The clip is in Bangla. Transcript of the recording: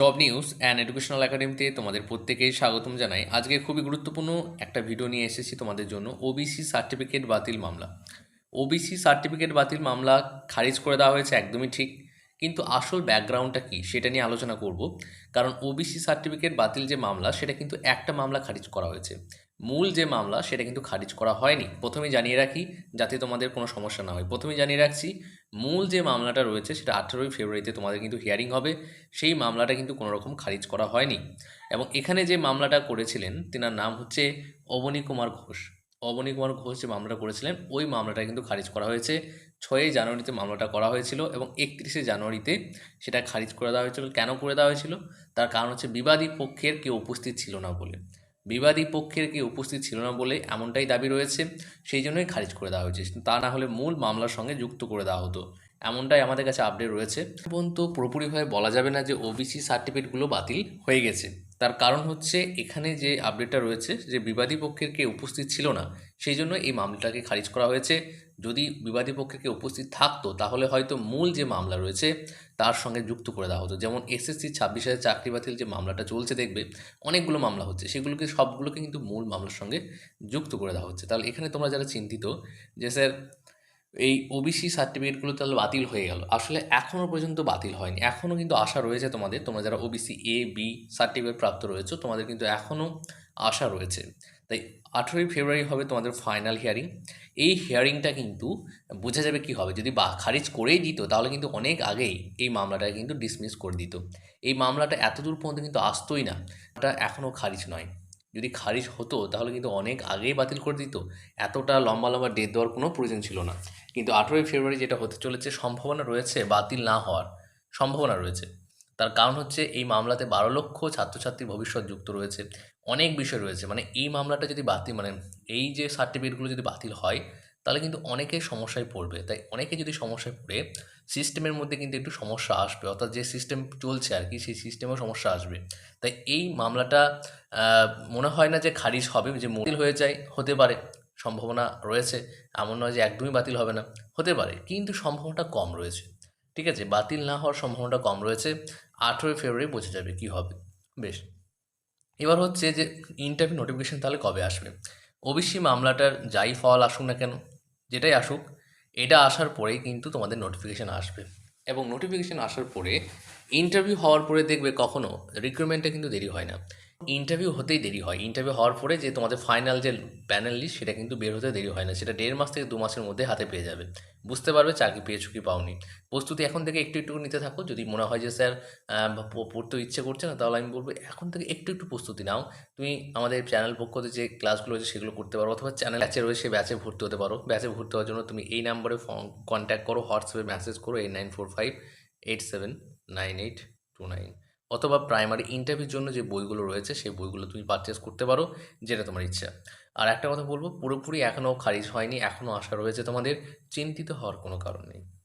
জব নিউজ অ্যান্ড এডুকেশনাল একাডেমিতে তোমাদের প্রত্যেকেই স্বাগতম জানাই। আজকে খুবই গুরুত্বপূর্ণ একটা ভিডিও নিয়ে এসেছি তোমাদের জন্য। ওবিসি সার্টিফিকেট বাতিল মামলা। ওবিসি সার্টিফিকেট বাতিল মামলা খারিজ করে দেওয়া হয়েছে একদমই ঠিক, কিন্তু আসল ব্যাকগ্রাউন্ডটা কী সেটা নিয়ে আলোচনা করব। কারণ ওবিসি সার্টিফিকেট বাতিল যে মামলা, সেটা কিন্তু একটা মামলা খারিজ করা হয়েছে। মূল যে মামলা, সেটা কিন্তু খারিজ করা হয়নি। প্রথমে জানিয়ে রাখি, যাতে তোমাদের কোনো সমস্যা না হয়। প্রথমে জানিয়ে রাখছি মূল যে মামলাটা রয়েছে সেটা আঠেরোই ফেব্রুয়ারিতে তোমাদের কিন্তু হিয়ারিং হবে। সেই মামলাটা কিন্তু কোনো রকম খারিজ করা হয়নি। এবং এখানে যে মামলাটা করেছিলেন, তেনার নাম হচ্ছে অবনী কুমার ঘোষ। অবনী কুমার ঘোষ যে মামলাটা করেছিলেন, ওই মামলাটা কিন্তু খারিজ করা হয়েছে। ছয়ই জানুয়ারিতে মামলাটা করা হয়েছিল এবং একত্রিশে জানুয়ারিতে সেটা খারিজ করে দেওয়া হয়েছিল। কেন করে দেওয়া হয়েছিল? তার কারণ হচ্ছে বিবাদী পক্ষের কেউ উপস্থিত ছিল না বলে। বিবাদী পক্ষের কেউ উপস্থিত ছিল না বলে এমনটাই দাবি রয়েছে, সেই জন্যই খারিজ করে দেওয়া হয়েছে। তা না হলে মূল মামলার সঙ্গে যুক্ত করে দেওয়া হতো। এমনটাই আমাদের কাছে আপডেট রয়েছে। পর্যন্ত পুরোপুরিভাবে বলা যাবে না যে ওবিসি সার্টিফিকেটগুলো বাতিল হয়ে গেছে। তার কারণ হচ্ছে এখানে যে আপডেটটা রয়েছে যে বিবাদী পক্ষের কে উপস্থিত ছিল না, সেই জন্য এই মামলাটাকে খারিজ করা হয়েছে। যদি বিবাদী পক্ষে কে উপস্থিত থাকতো, তাহলে হয়তো মূল যে মামলা রয়েছে তার সঙ্গে যুক্ত করে দেওয়া হতো। যেমন এসএসসি ছাব্বিশ হাজার চাকরি বাতিল যে মামলাটা চলছে দেখবে, অনেকগুলো মামলা হচ্ছে। সেগুলোকে, সবগুলোকে কিন্তু মূল মামলার সঙ্গে যুক্ত করে দেওয়া হচ্ছে। তাহলে এখানে তোমরা যারা চিন্তিত যে স্যার এই ওবিসি সার্টিফিকেটগুলো তাহলে বাতিল হয়ে গেল, আসলে এখনও পর্যন্ত বাতিল হয়নি। এখনও কিন্তু আশা রয়েছে তোমাদের, তোমরা যারা ওবিসি এ, বি সার্টিফিকেট প্রাপ্ত রয়েছে, তোমাদের কিন্তু এখনও আশা রয়েছে। তাই আঠেরোই ফেব্রুয়ারি হবে তোমাদের ফাইনাল হিয়ারিং এই হিয়ারিংটা কিন্তু বোঝা যাবে কি হবে। যদি বা খারিজ করেই দিত, তাহলে কিন্তু অনেক আগেই এই মামলাটা কিন্তু ডিসমিস করে দিত। এই মামলাটা এত দূর পর্যন্ত কিন্তু আসতোই না। এটা এখনও খারিজ নয়। যদি খারিজ হতো, তাহলে কিন্তু অনেক আগেই বাতিল করে দিত। এতটা লম্বা লম্বা ডেট দেওয়ার কোনো প্রয়োজন ছিল না। কিন্তু আঠেরোই ফেব্রুয়ারি যেটা হতে চলেছে, সম্ভাবনা রয়েছে বাতিল না হওয়ার। সম্ভাবনা রয়েছে। তার কারণ হচ্ছে এই মামলাতে বারো লক্ষ ছাত্রছাত্রীর ভবিষ্যৎ যুক্ত রয়েছে। অনেক বিষয় রয়েছে। মানে এই মামলাটা যদি বাতিল মানে এই যে সার্টিফিকেটগুলো যদি বাতিল হয়, তাহলে কিন্তু অনেকে সমস্যায় পড়বে। তাই অনেকে যদি সমস্যায় পড়ে সিস্টেমের মধ্যে কিন্তু একটু সমস্যা আসবে। অর্থাৎ যে সিস্টেম চলছে আর কি, সেই সিস্টেমেও সমস্যা আসবে। তাই এই মামলাটা মনে হয় না যে খারিজ হবে, যে বাতিল হয়ে যায়, হতে পারে। সম্ভাবনা রয়েছে। এমন নয় যে একদমই বাতিল হবে না, হতে পারে। কিন্তু সম্ভাবনাটা কম রয়েছে। ঠিক আছে? বাতিল না হওয়ার সম্ভাবনাটা কম রয়েছে। আঠেরোই ফেব্রুয়ারি বোঝা যাবে কী হবে। বেশ। এবার হচ্ছে যে ইন্টারভিউ নোটিফিকেশান তাহলে কবে আসবে? ওবিসি মামলাটার যাই ফল আসুক না কেন, যেটাই আসুক, এটা আসার পরেই কিন্তু তোমাদের নোটিফিকেশান আসবে। এবং নোটিফিকেশান আসার পরে ইন্টারভিউ হওয়ার পরে দেখবে কখনো রিক্রুটমেন্টে কিন্তু দেরি হয় না। ইন্টারভিউ হতেই দেরি হয়। ইন্টারভিউ হওয়ার পরে যে তোমাদের ফাইনাল যে প্যানেল লিস্ট সেটা কিন্তু বের হতে দেরি হয় না। সেটা দেড় মাস থেকে দু মাসের মধ্যে হাতে পেয়ে যাবে। বুঝতে পারবে চাকরি পেয়েছ কি পাওনি। প্রস্তুতি এখন থেকে একটু একটু নিতে থাকো। যদি মনে হয় যে, স্যার পড়তে ইচ্ছে করছে না, তাহলে আমি বলব, এখন থেকে একটু একটু প্রস্তুতি নাও। তুমি আমাদের চ্যানেল পক্ষ পক্ষতে যে ক্লাসগুলো রয়েছে, সেগুলো করতে পারো। অথবা চ্যানেল ব্যাচে রয়েছে ব্যাচে ভর্তি হতে পারো। ব্যাচে ভর্তি হওয়ার জন্য তুমি এই নাম্বারে কন্ট্যাক্ট করো হোয়াটসঅ্যাপে মেসেজ করো eight nine four five eight seven nine eight two nine অথবা প্রাইমারি ইন্টারভিউর জন্য যে বইগুলো রয়েছে, সেই বইগুলো তুমি পারচেস করতে পারো, যেটা তোমার ইচ্ছা। আর একটা কথা বলব, পুরোপুরি এখনও খারিজ হয়নি এখনও আশা রয়েছে তোমাদের, চিন্তিত হওয়ার কোনো কারণ নেই।